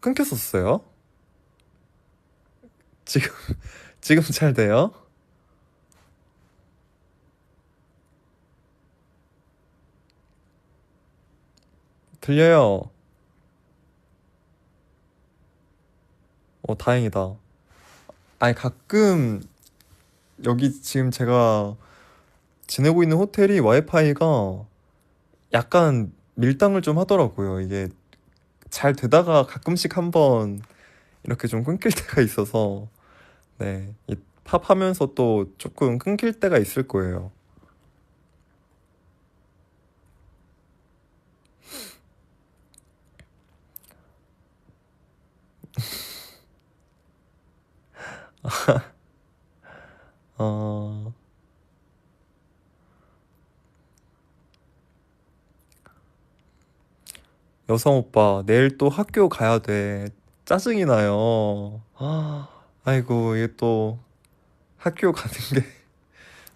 끊겼었어요? 지금, 지금 잘 돼요? 들려요. 어, 다행이다. 아니, 가끔, 여기 지금 제가 지내고 있는 호텔이 와이파이가 약간 밀당을 좀 하더라고요. 이게 잘 되다가 가끔씩 한번 이렇게 좀 끊길 때가 있어서, 네. 이 팝하면서 또 조금 끊길 때가 있을 거예요. 어, 여성 오빠, 내일 또 학교 가야 돼. 짜증이 나요. 아, 아이고, 이게 또 학교 가는 게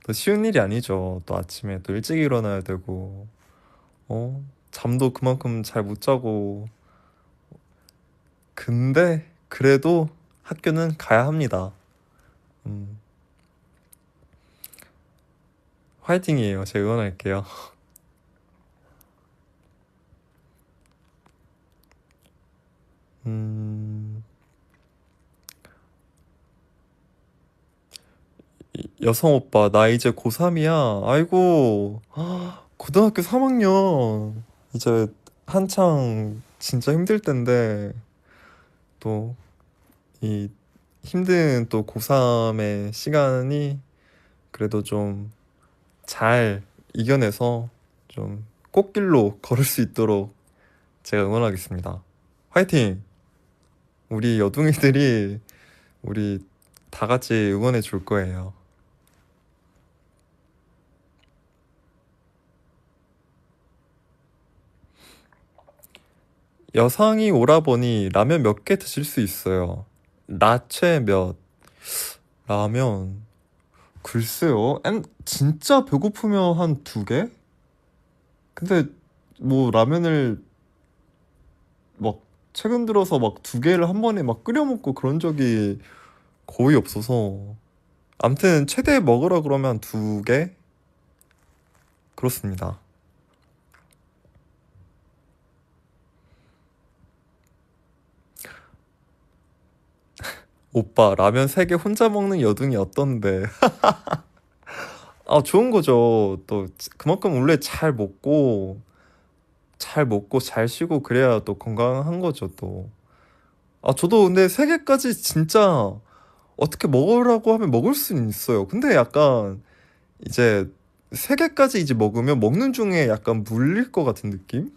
또 쉬운 일이 아니죠. 또 아침에 또 일찍 일어나야 되고, 어? 잠도 그만큼 잘 못 자고. 근데, 그래도 학교는 가야 합니다. 음, 화이팅이에요. 제가 응원할게요. 음, 이- 여성 오빠, 나 이제 고3이야. 아이고, 고등학교 3학년. 이제 한창 진짜 힘들 텐데, 또, 이 힘든 또 고3의 시간이 그래도 좀 잘 이겨내서 좀 꽃길로 걸을 수 있도록 제가 응원하겠습니다. 화이팅! 우리 여둥이들이 우리 다 같이 응원해 줄 거예요. 여상이 오라버니 라면 몇 개 드실 수 있어요? 나체 몇? 라면 글쎄요. 엔, 진짜 배고프면 한 두 개? 근데 뭐 라면을 막 최근 들어서 막 두 개를 한 번에 막 끓여 먹고 그런 적이 거의 없어서 암튼 최대 먹으라 그러면 두 개? 그렇습니다. 오빠 라면 세 개 혼자 먹는 여둥이 어떤데? 아 좋은 거죠. 또 그만큼 원래 잘 먹고 잘 먹고 잘 쉬고 그래야 또 건강한 거죠 또. 아 저도 근데 세 개까지 진짜 어떻게 먹으라고 하면 먹을 수는 있어요. 근데 약간 이제 세 개까지 이제 먹으면 먹는 중에 약간 물릴 것 같은 느낌?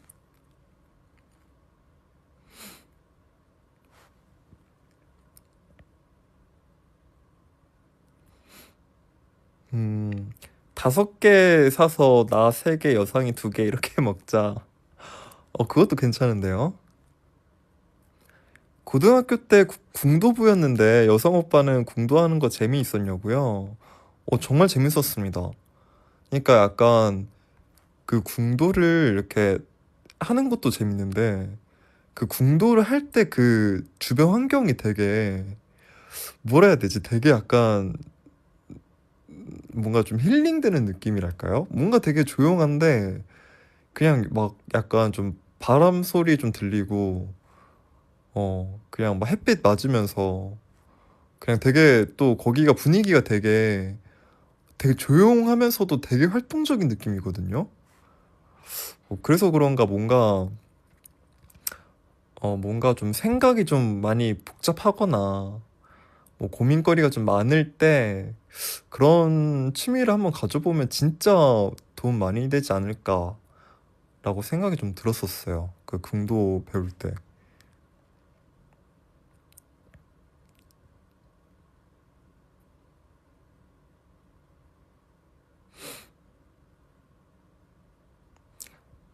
음, 다섯 개 사서 나 세 개, 여상이 두 개 이렇게 먹자. 어, 그것도 괜찮은데요? 고등학교 때 구- 궁도부였는데 여성 오빠는 궁도하는 거 재미있었냐고요? 어, 정말 재밌었습니다. 그러니까 약간 그 궁도를 이렇게 하는 것도 재밌는데 그 궁도를 할 때 그 주변 환경이 되게 뭐라 해야 되지? 되게 약간 뭔가 좀 힐링되는 느낌이랄까요? 뭔가 되게 조용한데 그냥 막 약간 좀 바람 소리 좀 들리고 어 그냥 막 햇빛 맞으면서 그냥 되게 또 거기가 분위기가 되게 되게 조용하면서도 되게 활동적인 느낌이거든요. 어, 그래서 그런가 뭔가 어 뭔가 좀 생각이 좀 많이 복잡하거나 뭐 고민거리가 좀 많을 때 그런 취미를 한번 가져보면 진짜 도움 많이 되지 않을까 라고 생각이 좀 들었었어요. 그 궁도 배울 때.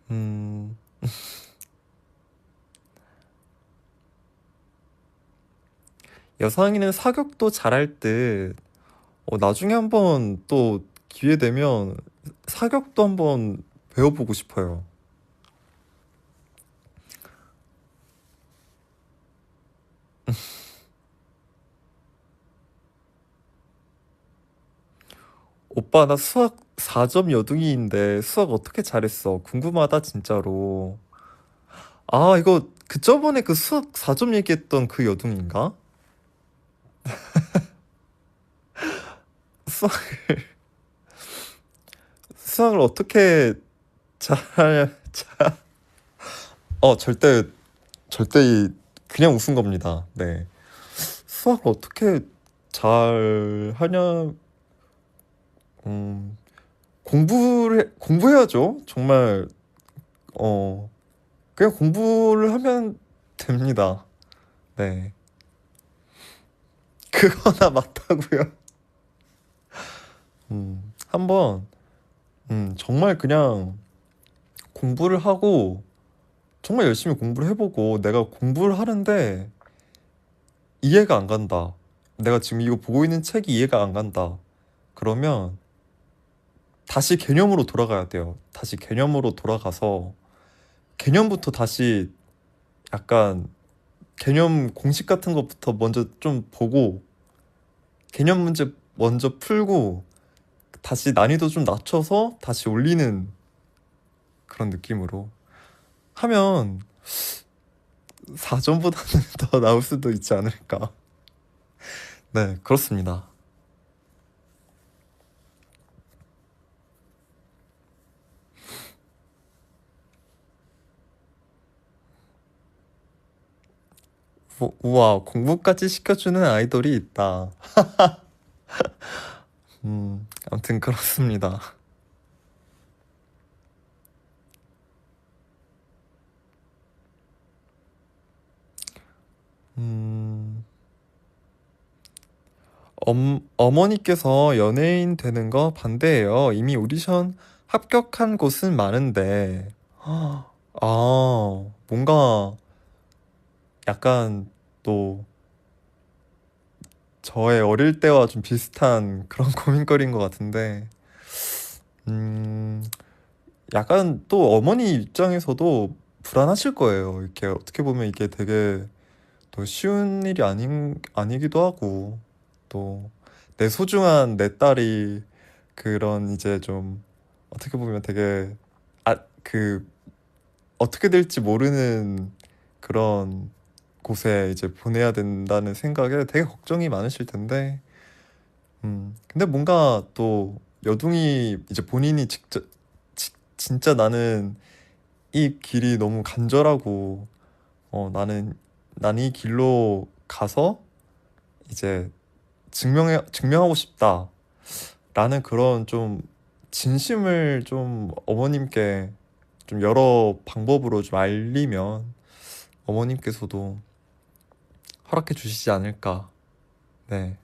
음, 여상이는 사격도 잘할 듯. 어, 나중에 한번 또 기회 되면 사격도 한번 배워보고 싶어요. 오빠, 나 수학 4점 여둥이인데 수학 어떻게 잘했어? 궁금하다, 진짜로. 아, 이거 그 저번에 그 수학 4점 얘기했던 그 여둥인가? 수학, 수학을 어떻게 잘, 잘, 어, 절대, 절대 이- 그냥 웃은 겁니다. 네. 수학을 어떻게 잘 하냐, 음, 공부를, 해- 공부해야죠. 정말, 어, 그냥 공부를 하면 됩니다. 네. 그거나 맞다고요. 음, 한번, 음, 정말 그냥 공부를 하고, 정말 열심히 공부를 해보고, 내가 공부를 하는데 이해가 안 간다. 내가 지금 이거 보고 있는 책이 이해가 안 간다. 그러면 다시 개념으로 돌아가야 돼요. 다시 개념으로 돌아가서 개념부터 다시 약간 개념 공식 같은 것부터 먼저 좀 보고 개념 문제 먼저 풀고 다시 난이도 좀 낮춰서 다시 올리는 그런 느낌으로 하면 4점보다는 더 나올 수도 있지 않을까. 네, 그렇습니다. 우- 우와, 공부까지 시켜주는 아이돌이 있다. 음, 아무튼 그렇습니다. 음, 엄, 어머니께서 연예인 되는 거 반대해요. 이미 오디션 합격한 곳은 많은데. 아, 뭔가 약간 또 저의 어릴 때와 좀 비슷한 그런 고민거리인 것 같은데, 음, 약간 또 어머니 입장에서도 불안하실 거예요. 이렇게 어떻게 보면 이게 되게 또 쉬운 일이 아닌, 아니기도 하고, 또 내 소중한 내 딸이 그런 이제 좀 어떻게 보면 되게, 아, 그, 어떻게 될지 모르는 그런 곳에 이제 보내야 된다는 생각에 되게 걱정이 많으실 텐데, 음, 근데 뭔가 또 여둥이 이제 본인이 직접, 지- 진짜 나는 이 길이 너무 간절하고, 어, 나는, 난 이 길로 가서 이제 증명해, 증명하고 싶다. 라는 그런 좀 진심을 좀 어머님께 좀 여러 방법으로 좀 알리면 어머님께서도 허락해 주시지 않을까. 네.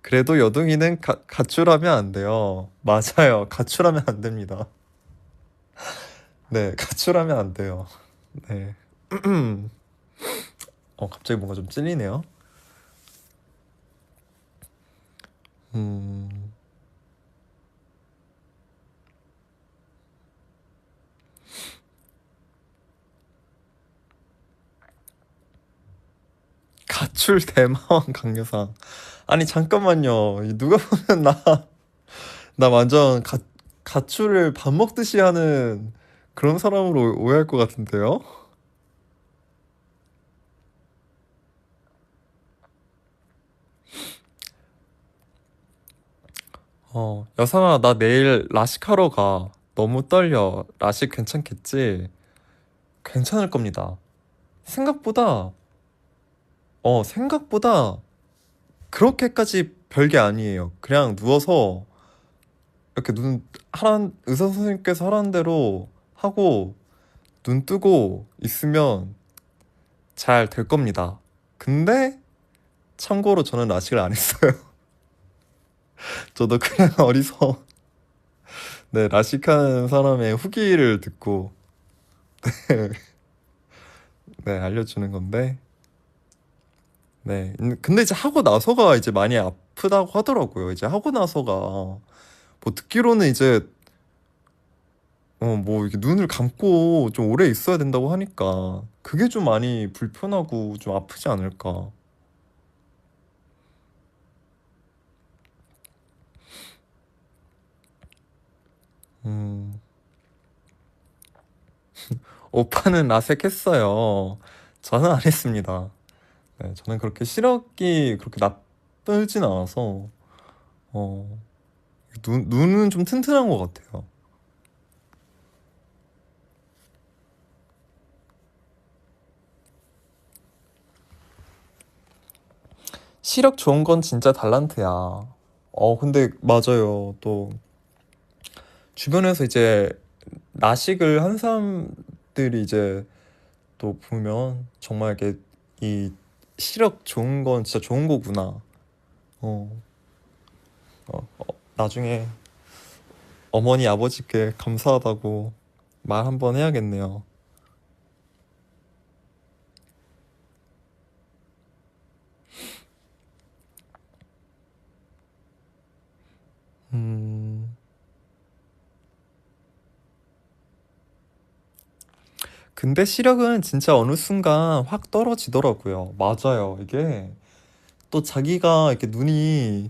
그래도 여둥이는 가, 가출하면 안 돼요. 맞아요. 가출하면 안 됩니다. 네, 가출하면 안 돼요. 네. 어, 갑자기 뭔가 좀 찔리네요. 음, 가출 대마왕 강요상. 아니, 잠깐만요. 이 누가 보면 나, 나 완전 가, 가출을 밥 먹듯이 하는 그런 사람으로 오해할 것 같은데요? 어, 여상아, 나 내일 라식하러 가. 너무 떨려. 라식 괜찮겠지? 괜찮을 겁니다. 생각보다, 어, 생각보다 그렇게까지 별게 아니에요. 그냥 누워서 이렇게 눈, 하란, 의사 선생님께서 하라는 대로 하고 눈 뜨고 있으면 잘 될 겁니다. 근데 참고로 저는 라식을 안 했어요. 저도 그냥 어리서 네, 라식하는 사람의 후기를 듣고 네, 알려주는 건데 네. 음, 근데 이제 하고 나서가 이제 많이 아프다고 하더라고요. 이제 하고 나서가 뭐 듣기로는 이제 어, 뭐 이렇게 눈을 감고 좀 오래 있어야 된다고 하니까 그게 좀 많이 불편하고 좀 아프지 않을까. 음, 오빠는 라섹했어요. 저는 안 했습니다. 네, 저는 그렇게 시력이 그렇게 나쁘진 않아서, 어, 눈, 눈은 좀 튼튼한 것 같아요. 시력 좋은 건 진짜 달란트야. 어, 근데 맞아요. 또, 주변에서 이제 나식을 한 사람들이 이제 또 보면 정말 이게 이 시력 좋은 건 진짜 좋은 거구나. 어, 어, 어, 나중에 어머니 아버지께 감사하다고 말 한번 해야겠네요. 근데 시력은 진짜 어느 순간 확 떨어지더라고요. 맞아요. 이게 또 자기가 이렇게 눈이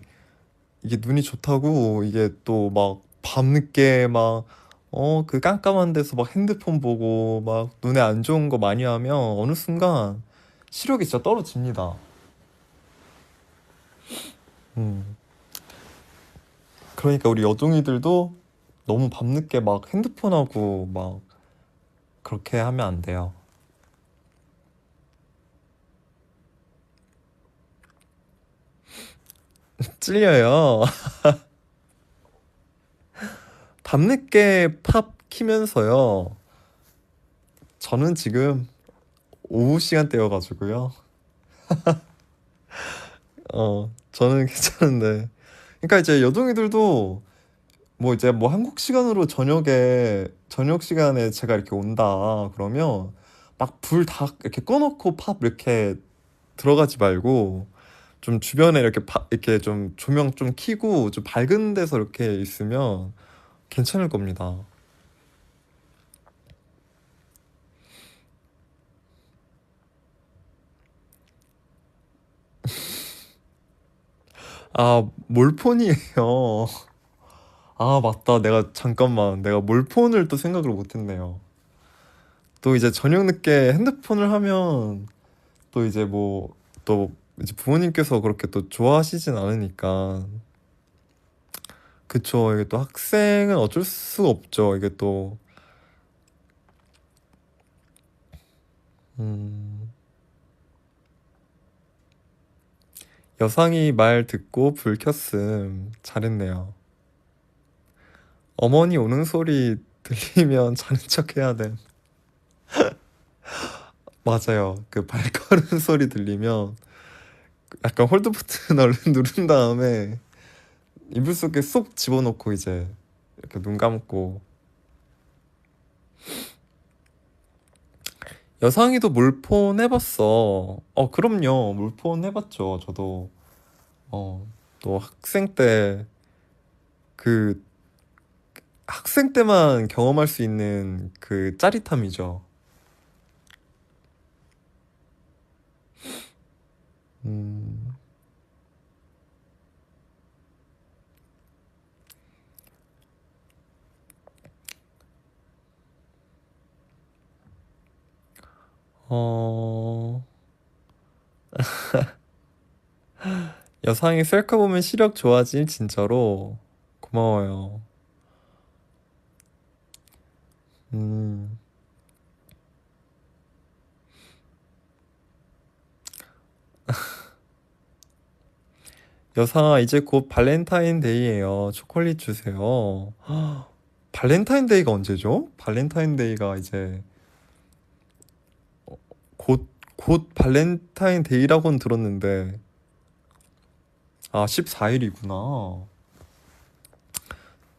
이게 눈이 좋다고 이게 또 막 밤늦게 막 어, 그 깜깜한 데서 막 핸드폰 보고 막 눈에 안 좋은 거 많이 하면 어느 순간 시력이 진짜 떨어집니다. 음. 그러니까 우리 여둥이들도 너무 밤늦게 막 핸드폰 하고 막 그렇게 하면 안 돼요. 찔려요. 밤늦게 팝 키면서요. 저는 지금 오후 시간대여가지고요. 어, 저는 괜찮은데. 그러니까 이제 여둥이들도 뭐 이제 뭐 한국 시간으로 저녁에 저녁 시간에 제가 이렇게 온다 그러면 막 불 다 이렇게 꺼놓고 팝 이렇게 들어가지 말고 좀 주변에 이렇게 파, 이렇게 좀 조명 좀 켜고 좀 밝은 데서 이렇게 있으면 괜찮을 겁니다. 아, 몰폰이에요. 아, 맞다. 내가 잠깐만. 내가 몰폰을 또 생각을 못 했네요. 또 이제 저녁 늦게 핸드폰을 하면 또 이제 뭐 또 이제 부모님께서 그렇게 또 좋아하시진 않으니까 그쵸. 이게 또 학생은 어쩔 수가 없죠. 이게 또 음, 여상이 말 듣고 불 켰음. 잘했네요. 어머니 오는 소리 들리면 자는 척 해야 돼. 맞아요. 그 발걸음 소리 들리면 약간 홀드 버튼 얼른 누른 다음에 이불 속에 쏙 집어넣고 이제 이렇게 눈 감고 여상이도 물폰 해봤어. 어, 그럼요. 물폰 해봤죠. 저도 어, 또 학생 때 그 학생 때만 경험할 수 있는 그 짜릿함이죠. 음, 어, 여상이 셀카 보면 시력 좋아짐 진짜로 고마워요. 음, 여상아 이제 곧 발렌타인데이예요. 초콜릿 주세요. 발렌타인데이가 언제죠? 발렌타인데이가 이제 곧, 곧 발렌타인데이라고는 들었는데, 아, 14일이구나.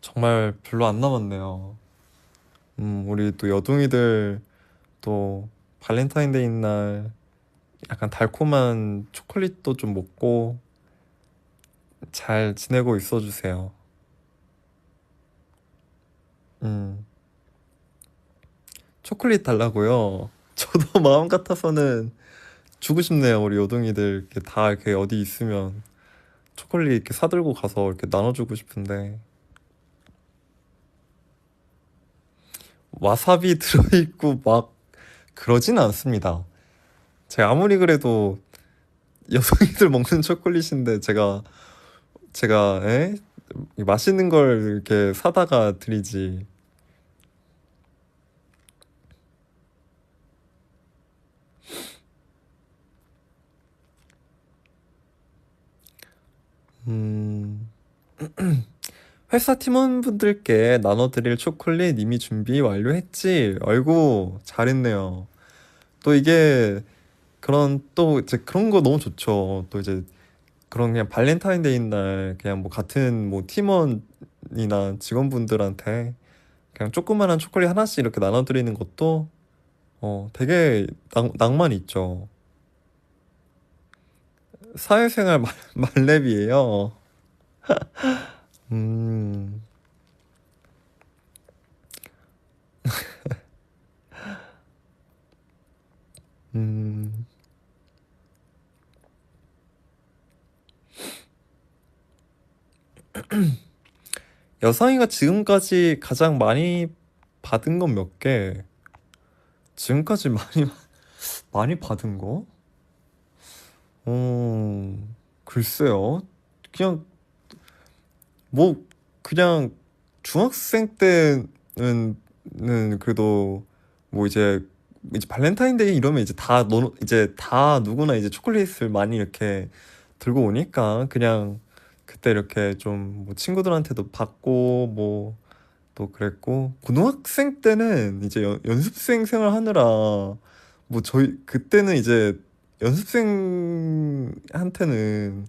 정말 별로 안 남았네요. 음, 우리 또 여둥이들 또 발렌타인데이 날 약간 달콤한 초콜릿도 좀 먹고 잘 지내고 있어 주세요. 음, 초콜릿 달라고요? 저도 마음 같아서는 주고 싶네요. 우리 여둥이들 이렇게 다 이렇게 어디 있으면 초콜릿 이렇게 사들고 가서 이렇게 나눠주고 싶은데, 와사비 들어있고 막 그러진 않습니다. 제가 아무리 그래도 여성이들 먹는 초콜릿인데 제가 제가 에? 맛있는 걸 이렇게 사다가 드리지. 음, 회사 팀원분들께 나눠드릴 초콜릿 이미 준비 완료했지? 아이고, 잘했네요. 또 이게 그런 또 이제 그런 거 너무 좋죠. 또 이제 그런 그냥 발렌타인데이 날 그냥 뭐 같은 뭐 팀원이나 직원분들한테 그냥 조그만한 초콜릿 하나씩 이렇게 나눠드리는 것도 어 되게 낭, 낭만 있죠. 사회생활 말, 말렙이에요. 음, 음, 여상이가 지금까지 가장 많이 받은 건 몇 개? 지금까지 많이, 많이 받은 거? 어, 글쎄요. 그냥, 뭐, 그냥, 중학생 때는, 는 그래도, 뭐 이제, 이제 발렌타인데이 이러면 이제 다, 너, 이제 다 누구나 이제 초콜릿을 많이 이렇게 들고 오니까, 그냥, 그때 이렇게 좀, 뭐 친구들한테도 받고, 뭐, 또 그랬고, 고등학생 때는 이제 연, 연습생 생활 하느라, 뭐 저희, 그때는 이제 연습생한테는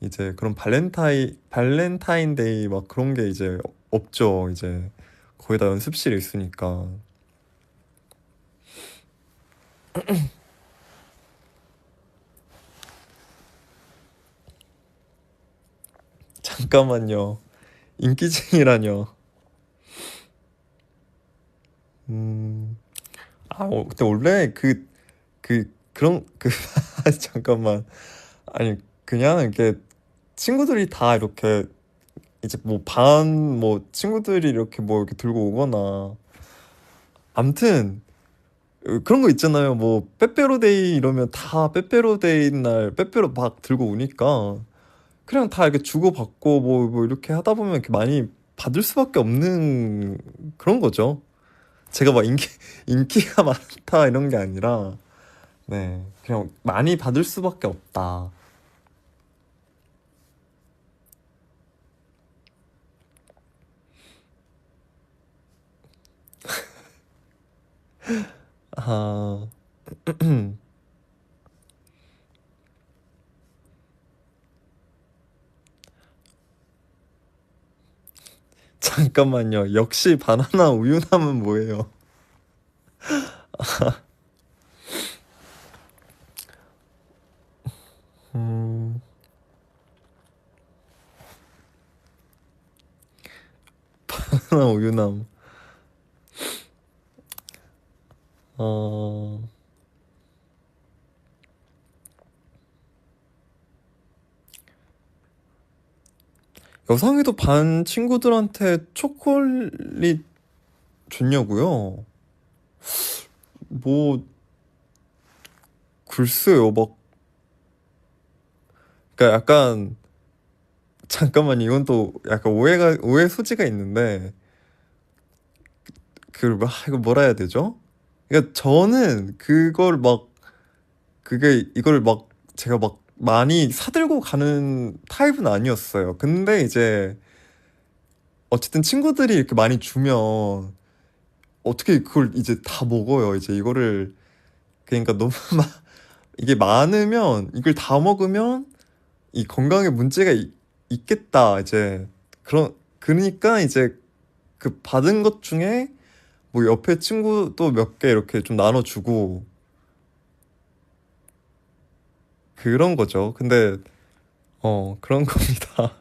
이제 그런 발렌타인 발렌타인데이 막 그런 게 이제 없죠. 이제 거의 다 연습실에 있으니까. 잠깐만요. 인기쟁이라뇨. 음. 아, 어, 근데 원래 그, 그, 그런, 그, 잠깐만. 아니, 그냥 이렇게 친구들이 다 이렇게 이제 뭐 반, 뭐 친구들이 이렇게 뭐 이렇게 들고 오거나. 암튼, 어, 그런 거 있잖아요. 뭐 빼빼로데이 이러면 다 빼빼로데이 날 빼빼로 막 들고 오니까 그냥 다 이렇게 주고 받고 뭐, 뭐 이렇게 하다 보면 이렇게 많이 받을 수밖에 없는 그런 거죠. 제가 막 인기 인기가 많다 이런 게 아니라 네 그냥 많이 받을 수밖에 없다. 아 잠깐만요. 역시 바나나 우유남은 뭐예요? 음, 바나나 우유남. 여상이도 반 친구들한테 초콜릿 줬냐고요? 뭐 글쎄요. 막 그러니까 약간 잠깐만 이건 또 약간 오해가 오해 소지가 있는데 그 막 이거 뭐라 해야 되죠? 그러니까 저는 그걸 막 그게 이걸 막 제가 막 많이 사들고 가는 타입은 아니었어요. 근데 이제 어쨌든 친구들이 이렇게 많이 주면 어떻게 그걸 이제 다 먹어요. 이제 이거를 그러니까 너무 막 이게 많으면 이걸 다 먹으면 이 건강에 문제가 있, 있겠다. 이제 그런 그러니까 이제 그 받은 것 중에 뭐 옆에 친구도 몇 개 이렇게 좀 나눠주고 그런 거죠. 근데 어 그런 겁니다.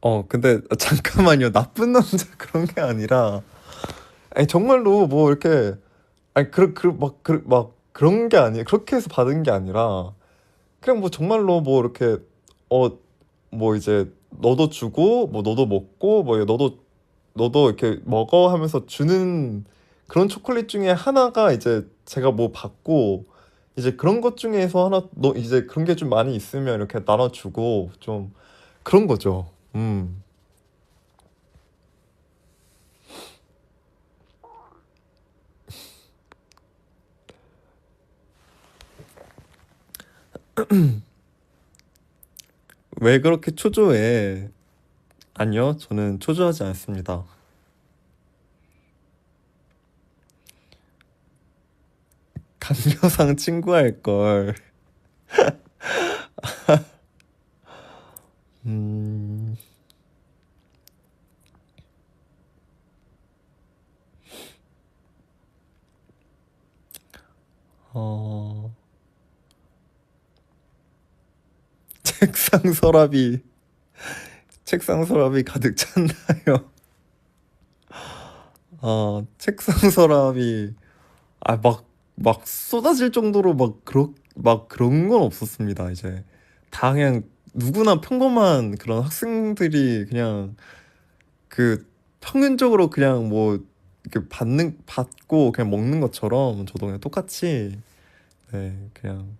어 근데 잠깐만요. 나쁜 남자 그런 게 아니라 아니 정말로 뭐 이렇게 아니 그막 그, 막, 그, 막 그런 게 아니에요. 그렇게 해서 받은 게 아니라 그냥 뭐 정말로 뭐 이렇게 어 뭐 이제 너도 주고 뭐 너도 먹고 뭐 너도 너도 이렇게 먹어 하면서 주는 그런 초콜릿 중에 하나가 이제 제가 뭐 받고 이제 그런 것 중에서 하나 너 이제 그런 게 좀 많이 있으면 이렇게 나눠주고 좀 그런 거죠. 음. 왜 그렇게 초조해? 아니요, 저는 초조하지 않습니다. 강요상 친구할 걸. 음, 어, 책상 서랍이, 책상 서랍이 가득 찼나요? 어, 책상 서랍이, 아, 막, 막 쏟아질 정도로 막, 그렇, 막 그런 건 없었습니다, 이제. 다 그냥 누구나 평범한 그런 학생들이 그냥 그 평균적으로 그냥 뭐, 이렇게 받는, 받고 그냥 먹는 것처럼 저도 그냥 똑같이, 네, 그냥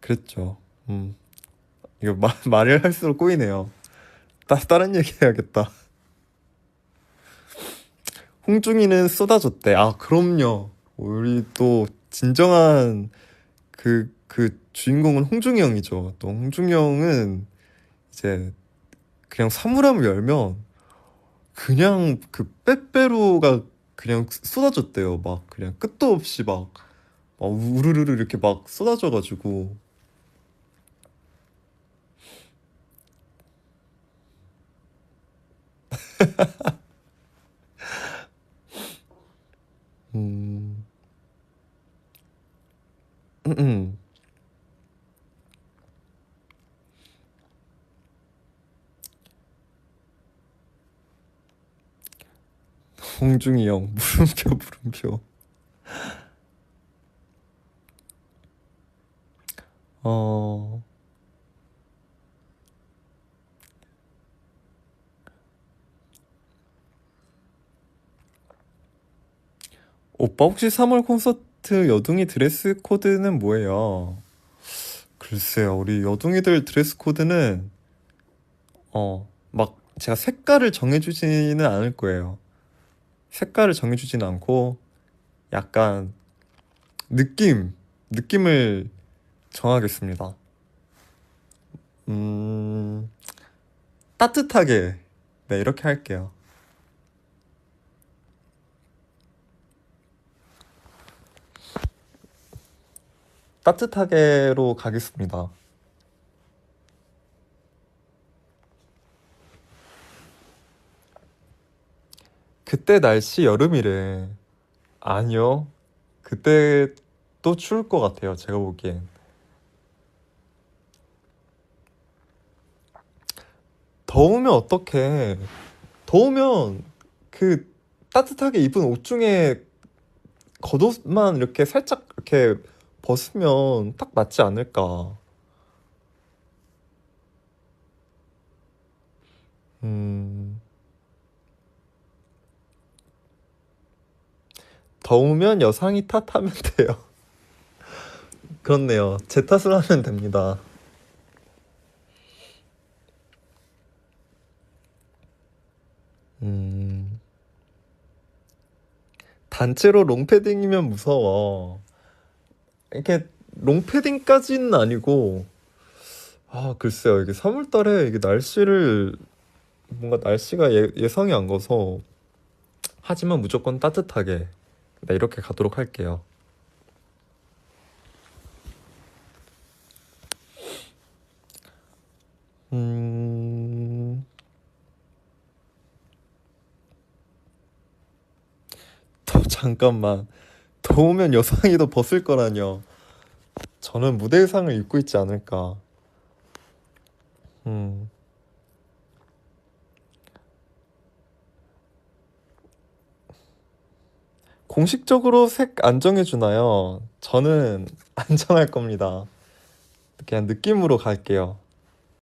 그랬죠. 음, 이거 말, 말을 할수록 꼬이네요. 따, 다른 얘기 해야겠다. 홍중이는 쏟아졌대. 아, 그럼요. 우리 또 진정한 그, 그 주인공은 홍중이 형이죠. 또 홍중이 형은 이제 그냥 사물함을 열면 그냥 그 빼빼로가 그냥 쏟아졌대요. 막 그냥 끝도 없이 막, 막 우르르르 이렇게 막 쏟아져가지고. 음, 음, 음. 홍중이 형, 물음표, 물음표. 어, 오빠 혹시 3월 콘서트 여둥이 드레스 코드는 뭐예요? 글쎄요, 우리 여둥이들 드레스 코드는, 어, 막 제가 색깔을 정해주지는 않을 거예요. 색깔을 정해주지는 않고, 약간 느낌, 느낌을 정하겠습니다. 음, 따뜻하게, 네, 이렇게 할게요. 따뜻하게로 가겠습니다. 그때 날씨 여름이래. 아니요. 그때 또 추울 것 같아요. 제가 보기엔. 더우면 어떡해. 더우면 그 따뜻하게 입은 옷 중에 겉옷만 이렇게 살짝 이렇게 벗으면 딱 맞지 않을까. 음, 더우면 여상이 탓하면 돼요. 그렇네요. 제 탓을 하면 됩니다. 음, 단체로 롱패딩이면 무서워. 이렇게 롱패딩까지는 아니고, 아, 글쎄요. 이게 3월 달에 이게 날씨를, 뭔가 날씨가 예, 예상이 안 가서, 하지만 무조건 따뜻하게. 네, 이렇게 가도록 할게요. 음, 더, 잠깐만. 더우면 여상이도 벗을 거라뇨. 저는 무대 의상을 입고 있지 않을까. 음, 공식적으로 색 안 정해주나요? 저는 안 정할 겁니다. 그냥 느낌으로 갈게요.